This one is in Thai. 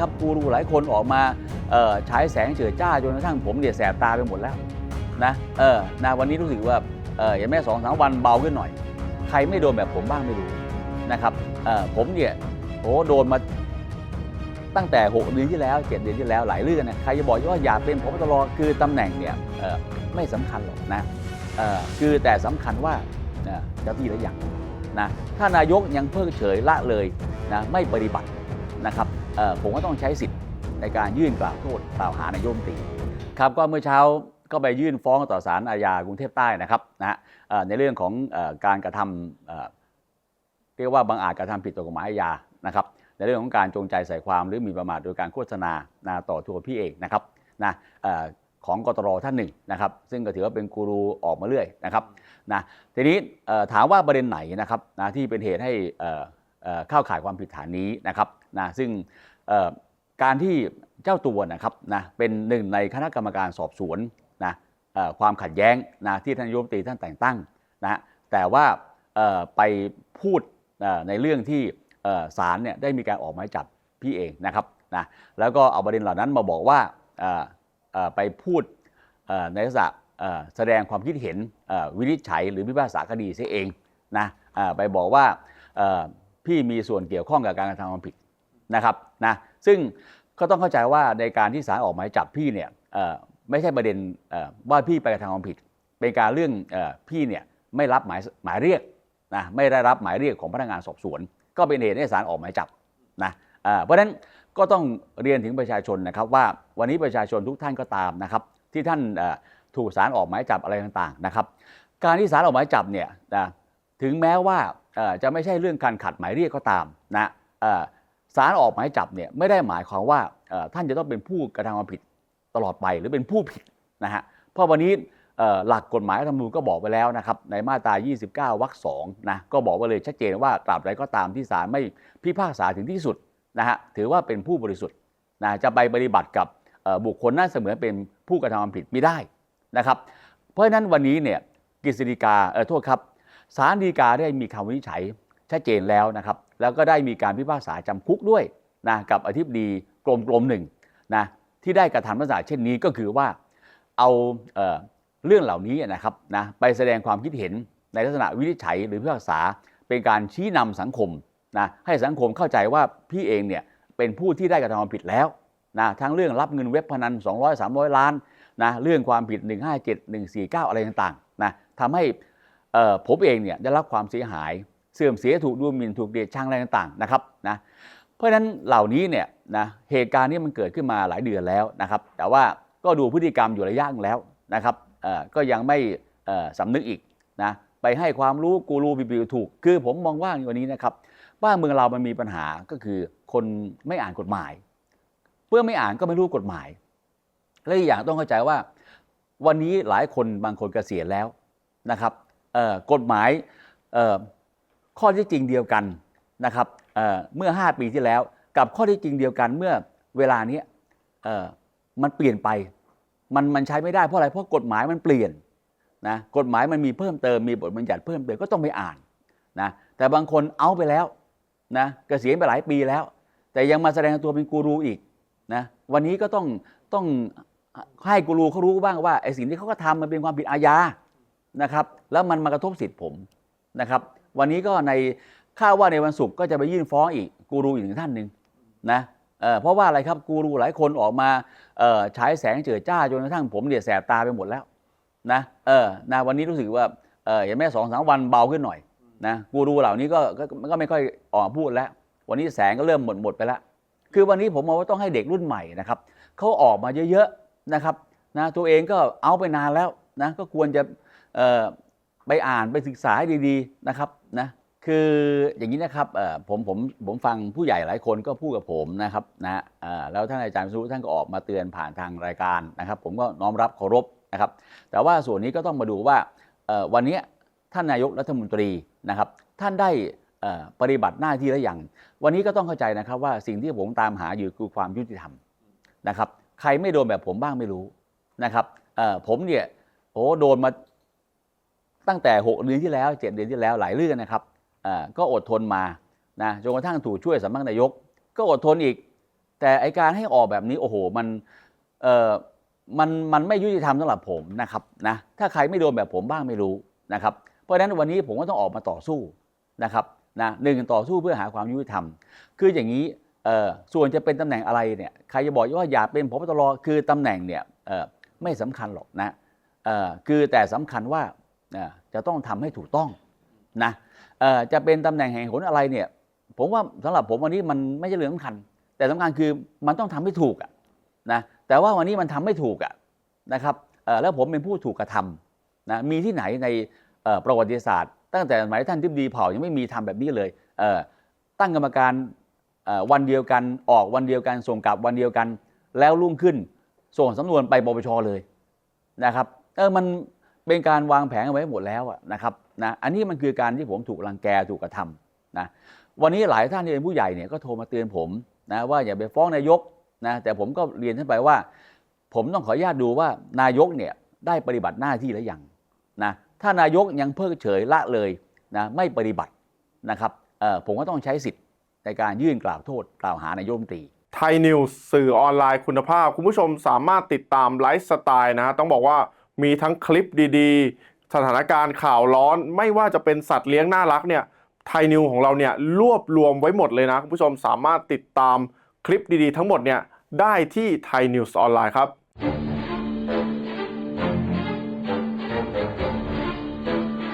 ครับกูรูหลายคนออกมาเอ่อฉายแสงเจิดจ้าจนกระทั่งผมเนี่ยแสบตาไปหมดแล้วนะเออนะวันนี้รู้สึกว่าเอออย่างแม่สองสามวันเบาขึ้นหน่อย ใครไม่โดนแบบผมบ้างไม่รู้นะครับเออผมเนี่ยโอ้โดนมาตั้งแต่ 6 เดือนที่แล้ว 7 เดือนที่แล้วหลายเรื่องนะใครจะบอกว่าอยากเป็นพบตรคือตำแหน่งเนี่ยเออไม่สำคัญหรอกนะเออคือแต่สำคัญว่าเจ้าที่หรือยังนะถ้านายกยังเพิกเฉยละเลยนะไม่ปฏิบัตินะครับ ผมก็ต้องใช้สิทธิ์ในการยื่นกล่าวโทษกล่าวหานายมตีครับก็เมื่อเช้าก็ไปยื่นฟ้องต่อศาลอาญากรุงเทพใต้นะครับนะในเรื่องของอการกระทำเรียกว่าบางอาจกระทำผิดต่อกฎหมายอาญานะครับ ในเรื่องของการจงใจใส่ความหรือมีประมาทโดยการโฆษณานะต่อตัวพี่เองนะครับนะของกตรท่านหนึ่งนะครับ ซึ่งก็ถือว่าเป็นกูรูออกมาเรื่อยนะครับนะทีนี้ถามว่าประเด็นไหนนะครับนะที่เป็นเหตุให้เข้าข่ายความผิดฐานนี้นะครับ นะซึ่งการที่เจ้าตัวนะครับนะเป็นหนึ่งในคณะกรรมการสอบสวนนะความขัดแย้งนะที่ท่านยมตรีท่านแต่งตั้งนะแต่ว่าไปพูดในเรื่องที่ศาลเนี่ยได้มีการออกหมายจับพี่เองนะครับนะแล้วก็เอาประเด็นเหล่านั้นมาบอกว่าไปพูดในลักษณะแสดงความคิดเห็นวินิจฉัย หรือพิพากษาคดีเสียเองนะไปบอกว่าพี่มีส่วนเกี่ยวข้องกับการกระทำความผิด นะครับนะซึ่งก็ต้องเข้าใจว่าในการที่ศาลออกหมายจับพี่เนี่ยไม่ใช่ประเด็นว่าพี่ไปกระทำความผิด เป็นการเรื่องอพี่เนี่ยไม่รับหมายหมายเรียกนะไม่ได้รับหมายเรียกของพนักงานสอบสวน ก็เป็นเหตุให้ศาลออกหมายจับนะเพราะฉะนั้นก็ต้องเรียนถึงประชาชนนะครับว่าวันนี้ประชาชนทุกท่านก็ตามนะครับ ที่ท่านถูกศาลออกหมายจับอะไรต่างๆนะครับ การที่ศาลออกหมายจับเนี่ยนะถึงแม้ว่าจะไม่ใช่เรื่องการขัดหมายเรียกก็ตามนะ เอ่อศาลออกหมายจับเนี่ยไม่ได้หมายความว่าท่านจะต้องเป็นผู้กระทำความผิดตลอดไปหรือเป็นผู้ผิดนะฮะเพราะวันนี้หลักกฎหมายรัฐธรรมนูญก็บอกไปแล้วนะครับในมาตรา 29 วรรคสองนะก็บอกไว้เลยชัดเจนว่าตราบใดก็ตามที่ศาลไม่พิพากษาถึงที่สุดนะฮะถือว่าเป็นผู้บริสุทธิ์นะจะไปปฏิบัติกับบุคคลนั้นเสมือนเป็นผู้กระทำความผิดไม่ได้นะครับ เพราะฉะนั้นวันนี้เนี่ยกฤษฎีกาเออโทษครับศาลฎีกาได้มีคำวินิจฉัยชัดเจนแล้วนะครับ แล้วก็ได้มีการพิพากษาจำคุกด้วยนะกับอธิบดีกรมกรมหนึ่งนะที่ได้กระทำลักษณะเช่นนี้ก็คือว่าเอาเอเรื่องเหล่านี้นะครับนะไปแสดงความคิดเห็นในลักษณะวินิจฉัยหรือพิพากษาเป็นการชี้นำสังคมนะให้สังคมเข้าใจว่าพี่เองเนี่ยเป็นผู้ที่ได้กระทำความผิดแล้วนะทั้งเรื่องรับเงินเว็บพนัน 200 300 ล้านนะเรื่องความผิด 157 149 อะไรต่างๆนะทำให้ผมเองเนี่ยได้รับความเสียหาย เสื่อมเสียถูกดูหมิ่นถูกเดียดชังอะไรต่างๆนะครับนะเพราะฉะนั้นเหล่านี้เนี่ยนะเหตุการณ์นี้มันเกิดขึ้นมาหลายเดือนแล้วนะครับ แต่ว่าก็ดูพฤติกรรมอยู่ระยะนึงแล้วนะครับเออก็ยังไม่เอ่อสำนึกอีกนะไปให้ความรู้กูรูบิวถูก คือผมมองว่าวันนี้นะครับบ้านเมืองเรามันมีปัญหาก็คือคนไม่อ่านกฎหมาย เพื่อไม่อ่านก็ไม่รู้กฎหมาย และอีกอย่างต้องเข้าใจว่า วันนี้หลายคนบางคนเกษียณแล้วนะครับกฎหมาย ข้อที่จริงเดียวกันนะครับเเมื่อ 5 ปีที่แล้ว กับข้อที่จริงเดียวกันเมื่อเวลานี้มันเปลี่ยนไป มันมันใช้ไม่ได้เพราะอะไรเพราะกฎหมายมันเปลี่ยนนะกฎหมายมันมีเพิ่มเติมมีบทบัญญัติเพิ่มเติมก็ต้องไปอ่านนะแต่บางคนเอาไปแล้วนะเกษียณไปหลายปีแล้ว แต่ยังมาแสดงตัวเป็นกูรูอีกนะวันนี้ก็ต้องต้องให้กูรูเขารู้บ้างว่าไอ้สิ่งที่เขาก็ทำมันเป็นความผิดอาญานะครับ แล้วมันมากระทบสิทธิผมนะครับ วันนี้ก็ในข้าวว่าในวันศุกร์ก็จะไปยื่นฟ้องอีกกูรูอีกหนึ่งท่านหนึ่งนะเเพราะว่าอะไรครับกูรูหลายคนออกมาเอ่อฉายแสงเจิดจ้าจนกระทั่งผมเนี่ยแสบตาไปหมดแล้วนะเออนะวันนี้รู้สึกว่าเออเห็นไหมสองสามวันเบาขึ้นหน่อยนะกูรูเหล่านี้ก็ก็ไม่ค่อยออกพูดแล้ว วันนี้แสงก็เริ่มหมดหมดไปแล้วคือวันนี้ผมมองว่าต้องให้เด็กรุ่นใหม่นะครับเขาออกมาเยอะๆนะครับนะตัวเองก็เอาไปนานแล้วนะก็ควรจะ ไปอ่านไปศึกษาให้ดีๆนะครับนะคืออย่างนี้นะครับผมผมผมฟังผู้ใหญ่หลายคนก็พูดกับผมนะครับนะแล้วท่านอาจารย์วิศนุท่านก็ออกมาเตือนผ่านทางรายการนะครับ ผมก็น้อมรับเคารพนะครับ แต่ว่าส่วนนี้ก็ต้องมาดูว่าวันนี้ท่านนายกรัฐมนตรีนะครับ ท่านได้ปฏิบัติหน้าที่แล้วอย่าง วันนี้ก็ต้องเข้าใจนะครับว่าสิ่งที่ผมตามหาอยู่คือความยุติธรรมนะครับ ใครไม่โดนแบบผมบ้างไม่รู้นะครับผมเนี่ยโอ้โดนมา ตั้งแต่ 6 เดือนที่แล้ว 7 เดือนที่แล้วหลายเรื่องนะครับก็อดทนมานะจนกระทั่งถูกช่วยสำนักนายก ก็อดทนอีก แต่ไอการให้ออกแบบนี้โอ้โหมันเออมันมันไม่ยุติธรรมสำหรับผมนะครับนะถ้าใครไม่โดนแบบผมบ้างไม่รู้นะครับเพราะฉะนั้นวันนี้ผมก็ต้องออกมาต่อสู้นะครับนะหนึ่งต่อสู้เพื่อหาความยุติธรรม คืออย่างนี้เออส่วนจะเป็นตำแหน่งอะไรเนี่ยใครจะบอกว่าอย่าเป็นพบตรคือตำแหน่งเนี่ยเออไม่สำคัญหรอกนะเออคือแต่สำคัญว่า จะต้องทำให้ถูกต้องนะจะเป็นตำแหน่งแห่งหนอะไรเนี่ย ผมว่าสำหรับผมวันนี้มันไม่ใช่เรื่องสำคัญ แต่สำคัญคือมันต้องทำให้ถูกอะนะแต่ว่าวันนี้มันทำไม่ถูกอะนะครับแล้วผมเป็นผู้ถูกกระทำนะมีที่ไหนในประวัติศาสตร์ ตั้งแต่สมัยท่านทิบดีเผ่ายังไม่มีทำแบบนี้เลยเตั้งกรรมการวันเดียวกันออกวันเดียวกันส่งกลับวันเดียวกัน แล้วรุ่งขึ้นส่งสำนวนไปปปชเลยนะครับเออมัน เป็นการวางแผนเอาไว้หมดแล้วนะครับนะอันนี้มันคือการที่ผมถูกรังแกถูกกระทำนะวันนี้หลายท่านที่เป็นผู้ใหญ่เนี่ยก็โทรมาเตือนผมนะว่าอย่าไปฟ้องนายกนะแต่ผมก็เรียนท่านไปว่า ผมต้องขออนุญาตดูว่านายกเนี่ยได้ปฏิบัติหน้าที่หรือยังนะถ้านายกยังเพิกเฉยละเลยนะไม่ปฏิบัตินะครับผมก็ต้องใช้สิทธิ์ในการยื่นกล่าวโทษกล่าวหานายกรัฐมนตรีไทยนิวส์สื่อออนไลน์คุณภาพ คุณผู้ชมสามารถติดตามไลฟ์สไตล์นะฮะต้องบอกว่า มีทั้งคลิปดีๆ สถานการณ์ข่าวร้อน ไม่ว่าจะเป็นสัตว์เลี้ยงน่ารักเนี่ยไทยนิวของเราเนี่ยรวบรวมไว้หมดเลยนะ คุณผู้ชมสามารถติดตามคลิปดีๆ ทั้งหมดเนี่ยได้ที่ไทยนิวส์ออนไลน์ครับ